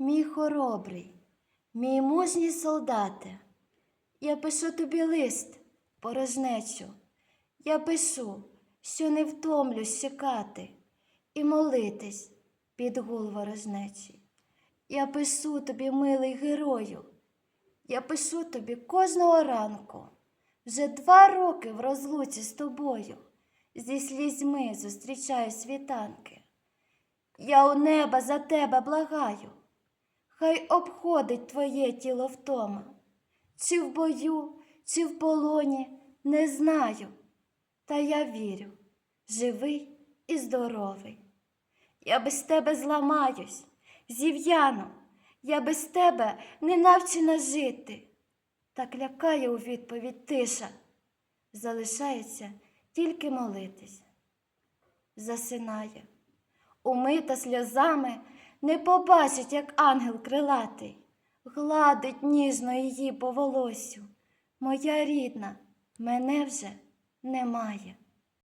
мій хоробрий, мій мужній солдате, я пишу тобі лист, порожнечу. Я пишу, що не втомлюсь чекати і молитись під гул ворожнечі. Я пишу тобі, милий герою, я пишу тобі кожного ранку. Вже два роки в розлуці з тобою, зі слізьми зустрічаю світанки. Я у неба за тебе благаю, хай обходить твоє тіло втома, чи в бою, чи в полоні, не знаю. Та я вірю, живий і здоровий. Я без тебе зламаюсь, зів'яну, я без тебе не навчена жити. Так лякає у відповідь тиша. Залишається тільки молитись. Засинає, умита сльозами, не побачить, як ангел крилатий, гладить ніжно її по волосю. Моя рідна, мене вже немає.